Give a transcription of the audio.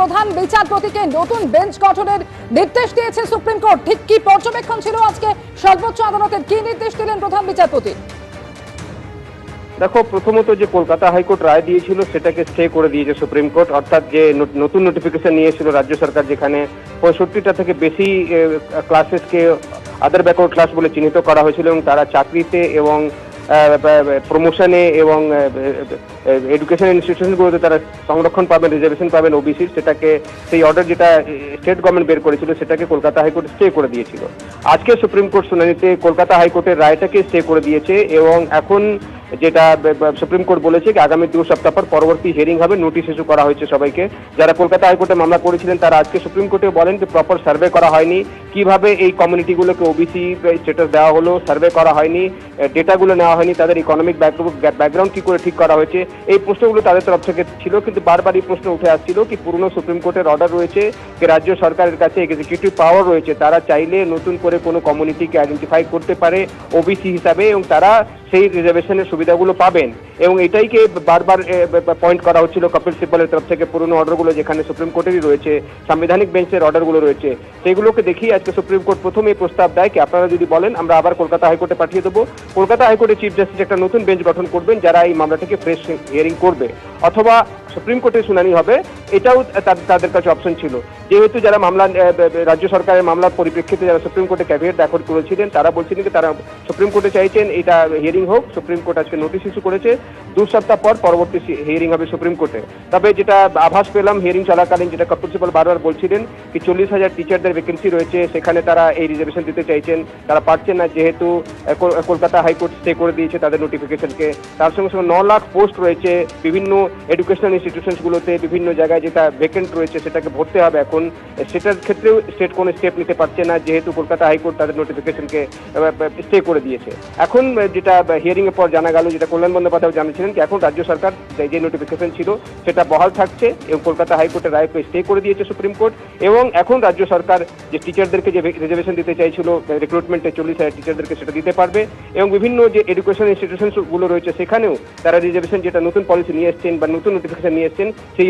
প্রধান বিচারপতিকে নতুন বেঞ্চ গঠনের নির্দেশ দিয়েছে সুপ্রিম কোর্ট। ঠিক কি পর্যবেক্ষণ ছিল আজকে? সর্বোচ্চ আদালতের কি নির্দেশ দিলেন প্রধান বিচারপতি? দেখো, প্রথমত যে কলকাতা হাইকোর্ট রায় দিয়েছিল, সেটাকে স্টে করে দিয়েছে সুপ্রিম কোর্ট। অর্থাৎ যে নতুন নোটিফিকেশন নিয়েছিল রাজ্য সরকার, যেখানে পঁয়ষট্টিটা থেকে বেশি ক্লাসেসকে আদার ব্যাকওয়ার্ড ক্লাস বলে চিহ্নিত করা হয়েছিল এবং তারা চাকরিতে এবং প্রমোশনে এবং এডুকেশন ইনস্টিটিউশনগুলোতে তারা সংরক্ষণ পাবেন রিজার্ভেশন পাবেন ওবিসির সেটাকে, সেই অর্ডার যেটা স্টেট গভর্নমেন্ট বের করেছিল সেটাকে কলকাতা হাইকোর্ট স্টে করে দিয়েছিল। আজকে সুপ্রিম কোর্ট শুনানিতে কলকাতা হাইকোর্টের রায়টাকে স্টে করে দিয়েছে এবং এখন যেটা সুপ্রিম কোর্ট বলেছে কি আগামী দু সপ্তাহ পর পরবর্তী হিয়ারিং হবে নোটিশ ইস্যু করা হয়েছে সবাইকে। যারা কলকাতা হাইকোর্টে মামলা করেছিলেন তারা আজকে সুপ্রিম কোর্টে বলেন যে প্রপার সার্ভে করা হয়নি। কীভাবে এই কমিউনিটিগুলোকে ওবিসি স্টেটাস দেওয়া হলো সার্ভে করা হয়নি ডেটাগুলো নেওয়া হয়নি, তাদের ইকোনমিক ব্যাকগ্রাউন্ড কি করে ঠিক করা হয়েছে, এই প্রশ্নগুলো তাদের তরফ থেকে ছিল, কিন্তু বারবার এই প্রশ্ন উঠে আসছিল কি পুরনো সুপ্রিম কোর্টের অর্ডার রয়েছে, যে রাজ্য সরকারের কাছে এক্সিকিউটিভ পাওয়ার রয়েছে, তারা চাইলে নতুন করে কোনো কমিউনিটিকে আইডেন্টিফাই করতে পারে ওবিসি হিসাবে, এবং তারা সেই রিজার্ভেশনের সুবিধাগুলো পাবেন। এবং এটাইকে বারবার পয়েন্ট করা হচ্ছিল কপিল সিব্বলের তরফ থেকে পুরনো অর্ডারগুলো যেখানে সুপ্রিম কোর্টেরই রয়েছে, সাংবিধানিক বেঞ্চের অর্ডারগুলো রয়েছে সেগুলোকে দেখিয়ে আজকে সুপ্রিম কোর্ট প্রথমে এই প্রস্তাব দেয় কি, আপনারা যদি বলেন, আমরা আবার কলকাতা হাইকোর্টে পাঠিয়ে দেবো। কলকাতা হাইকোর্টে চিফ জাস্টিস একটা নতুন বেঞ্চ গঠন করবেন, যারা এই মামলাটাকে ফ্রেশ হিয়ারিং করবে। অথবা সুপ্রিম কোর্টে শুনানি হবে, এটাও তাদের কাছে অপশন ছিল। যেহেতু যারা মামলা রাজ্য সরকারের মামলার পরিপ্রেক্ষিতে যারা সুপ্রিম কোর্টে ক্যাভিয়েট দাখিল করেছিলেন, তারা বলছিলেন যে তারা সুপ্রিম কোর্টে চাইছেন এটা হিয়ারিং হোক সুপ্রিম কোর্ট আজকে নোটিশ ইস্যু করেছে, দু সপ্তাহ পর পরবর্তী হিয়ারিং হবে সুপ্রিম কোর্টে তবে যেটা আভাস পেলাম হিয়ারিং চলাকালীন যেটা প্রিন্সিপাল বারবার বলছিলেন কি চল্লিশ হাজার টিচারদের ভ্যাকেন্সি রয়েছে, সেখানে তারা এই রিজার্ভেশন দিতে চাইছেন। তারা পারছেন না, যেহেতু কলকাতা হাইকোর্ট স্টে করে দিয়েছে তাদের নোটিফিকেশনকে তার সঙ্গে সঙ্গে ন লাখ পোস্ট রয়েছে বিভিন্ন এডুকেশনাল ইনস্টিটিউশনসগুলোতে বিভিন্ন জায়গায় যেটা ভ্যাকেন্ট রয়েছে, সেটাকে ভরতে হবে এখন। সেটার ক্ষেত্রেও স্টেট কোনো স্টেপ নিতে পারছে না, যেহেতু কলকাতা হাইকোর্ট তাদের নোটিফিকেশনকে স্টে করে দিয়েছে। এখন যেটা হিয়ারিং এর পর জানা গেল, যেটা কল্যাণ বন্দ্যোপাধ্যায় জানিয়েছিলেন এখন রাজ্য সরকার যে- নোটিফিকেশন ছিল, সেটা বহাল থাকছে এবং কলকাতা হাইকোর্টের রায়কে স্টে করে দিয়েছে সুপ্রিম কোর্ট। এবং এখন রাজ্য সরকার যে টিচারদেরকে যে রিজার্ভেশন দিতে চাইছিল রিক্রুটমেন্টে চল্লিশ হাজার টিচারদেরকে সেটা দিতে পারবে। এবং বিভিন্ন যে এডুকেশন ইনস্টিটিউশনগুলো রয়েছে, সেখানেও তারা রিজার্ভেশন যেটা নতুন পলিসি নিয়ে এসছেন বা নতুন নোটিফিকেশন নিয়ে এসছেন, সেই